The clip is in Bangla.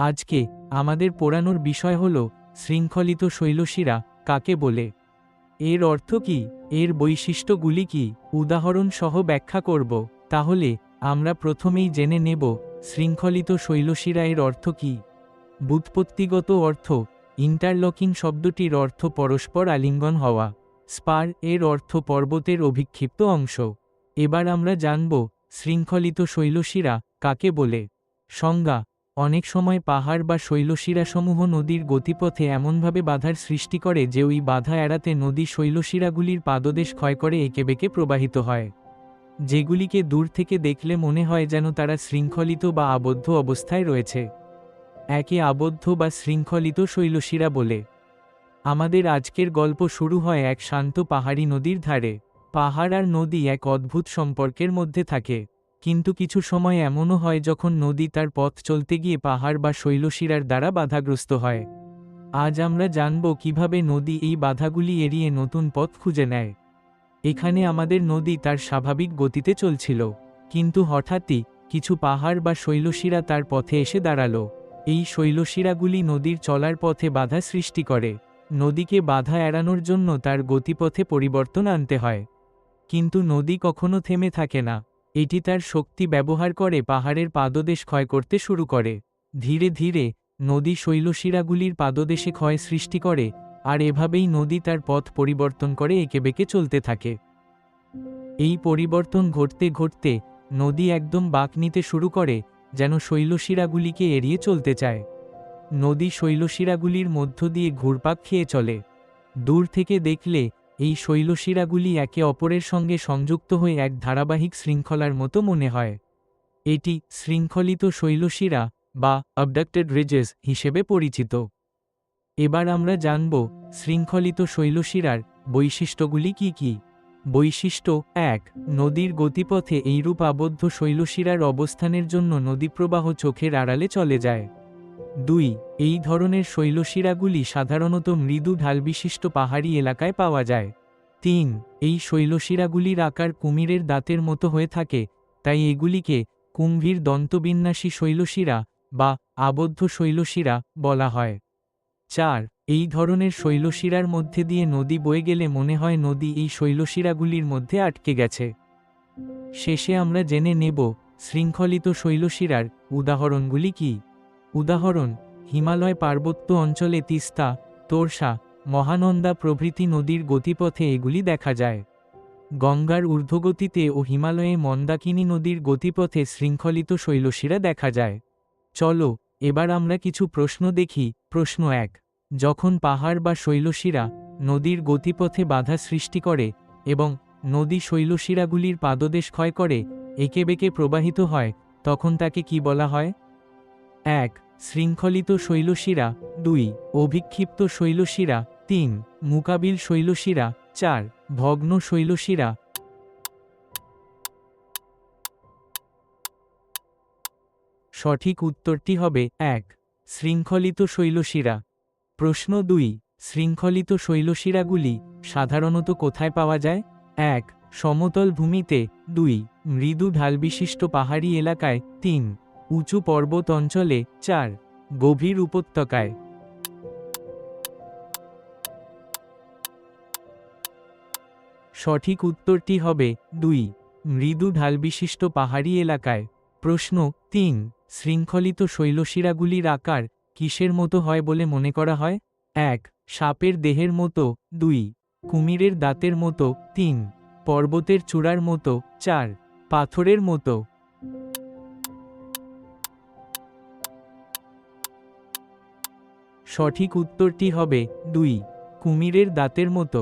আজকে আমাদের পোড়ানোর বিষয় হল শৃঙ্খলিত শৈলশিরা, কাকে বলে? এর অর্থ কি? এর বৈশিষ্ট্যগুলি কি? উদাহরণ সহ ব্যাখ্যা করব। তাহলে, আমরা প্রথমেই জেনে নেব শৃঙ্খলিত শৈলশিরা এর অর্থ কি। বুৎপত্তিগত অর্থ, ইন্টারলকিং শব্দটির অর্থ পরস্পর আলিঙ্গন হওয়া। স্পার এর অর্থ পর্বতের অভিক্ষিপ্ত অংশ। এবার আমরা জানব শৃঙ্খলিত শৈলশিরা কাকে বলে। সংজ্ঞা অনেক সময় পাহাড় বা শৈলশিরাসমূহ নদীর গতিপথে এমনভাবে বাধার সৃষ্টি করে যে ওই বাধা এড়াতে নদী শৈলশিরাগুলির পাদদেশ ক্ষয় করে এঁকেবেঁকে প্রবাহিত হয়, যেগুলিকে দূর থেকে দেখলে মনে হয় যেন তারা শৃঙ্খলিত বা আবদ্ধ অবস্থায় রয়েছে। একে আবদ্ধ বা শৃঙ্খলিত শৈলশিরা বলে। আমাদের আজকের গল্প শুরু হয় এক শান্ত পাহাড়ি নদীর ধারে। পাহাড় আর নদী এক অদ্ভুত সম্পর্কের মধ্যে থাকে। কিন্তু কিছু সময় এমনও হয় যখন নদী তার পথ চলতে গিয়ে পাহাড় বা শৈলশিরার দ্বারা বাধাগ্রস্ত হয়। আজ আমরা জানব কীভাবে নদী এই বাধাগুলি এড়িয়ে নতুন পথ খুঁজে নেয়। এখানে আমাদের নদী তার স্বাভাবিক গতিতে চলছিল, কিন্তু হঠাৎই কিছু পাহাড় বা শৈলশিরা তার পথে এসে দাঁড়াল। এই শৈলশিরাগুলি নদীর চলার পথে বাধা সৃষ্টি করে। নদীকে বাধা এড়ানোর জন্য তার গতিপথে পরিবর্তন আনতে হয়। কিন্তু নদী কখনো থেমে থাকে না। এটি তার শক্তি ব্যবহার করে পাহাড়ের পাদদেশ ক্ষয় করতে শুরু করে। ধীরে ধীরে, নদী শৈলশিরাগুলির পাদদেশে ক্ষয় সৃষ্টি করে, আর এভাবেই নদী তার পথ পরিবর্তন করে এঁকেবেঁকে চলতে থাকে। এই পরিবর্তন ঘটতে ঘটতে, নদী একদম বাঁক নিতে শুরু করে, যেন শৈলশিরাগুলিকে এড়িয়ে চলতে চায়। নদী শৈলশিরাগুলির মধ্য দিয়ে ঘুরপাক খেয়ে চলে। দূর থেকে দেখলে এই শৈলশিরাগুলি একে অপরের সঙ্গে সংযুক্ত হয়ে এক ধারাবাহিক শৃঙ্খলার মতো মনে হয়। এটি শৃঙ্খলিত শৈলশিরা বা অবডাক্টেড রিজেস হিসেবে পরিচিত। এবার আমরা জানব শৃঙ্খলিত শৈলশিরার বৈশিষ্ট্যগুলি কি কি। বৈশিষ্ট্য এক, নদীর গতিপথে এইরূপ আবদ্ধ শৈলশিরার অবস্থানের জন্য নদীপ্রবাহ চোখের আড়ালে চলে যায়। দুই, এই ধরনের শৈলশিরাগুলি সাধারণত মৃদু ঢালবিশিষ্ট পাহাড়ি এলাকায় পাওয়া যায়। তিন, এই শৈলশিরাগুলির আকার কুমিরের দাঁতের মতো হয়ে থাকে, তাই এগুলিকে কুম্ভীর দন্তবিন্যাসী শৈলশিরা বা আবদ্ধ শৈলশিরা বলা হয়। চার, এই ধরনের শৈলশিরার মধ্যে দিয়ে নদী বয়ে গেলে মনে হয় নদী এই শৈলশিরাগুলির মধ্যে আটকে গেছে। শেষে আমরা জেনে নেব, শৃঙ্খলিত শৈলশিরার উদাহরণগুলি কি? উদাহরণ, হিমালয় পার্বত্য অঞ্চলে তিস্তা, তোরসা, মহানন্দা প্রভৃতি নদীর গতিপথে এগুলি দেখা যায়। গঙ্গার ঊর্ধ্বগতিতে ও হিমালয়ে মন্দাকিনী নদীর গতিপথে শৃঙ্খলিত শৈলশিরা দেখা যায়। চলো, এবার আমরা কিছু প্রশ্ন দেখি। প্রশ্ন এক, যখন পাহাড় বা শৈলশিরা নদীর গতিপথে বাধা সৃষ্টি করে এবং নদী শৈলশিরাগুলির পাদদেশ ক্ষয় করে, একে বেঁকে প্রবাহিত হয়, তখন তাকে কি বলা হয়? এক, শৃঙ্খলিত শৈলশিরা। দুই, অভিক্ষিপ্ত শৈলশিরা। তিন, মুকাবিল শৈলশিরা। চার, ভগ্ন শৈলশিরা। সঠিক উত্তরটি হবে এক, শৃঙ্খলিত শৈলশিরা। প্রশ্ন দুই, শৃঙ্খলিত শৈলশিরাগুলি সাধারণত কোথায় পাওয়া যায়? এক, সমতল ভূমিতে। দুই, মৃদু ঢালবিশিষ্ট পাহাড়ি এলাকায়। তিন উঁচু পর্বত অঞ্চলে চার গভীর উপত্যকায়। সঠিক উত্তরটি হবে দুই, মৃদু ঢালবিশিষ্ট পাহাড়ি এলাকায়। প্রশ্ন তিন, শৃঙ্খলিত শৈলশিরাগুলির আকার কিসের মতো হয় বলে মনে করা হয়? এক, সাপের দেহের মতো। দুই, কুমিরের দাঁতের মতো। তিন, পর্বতের চূড়ার মতো। চার, পাথরের মতো। সঠিক উত্তরটি হবে দুই কুমিরের দাঁতের মতো।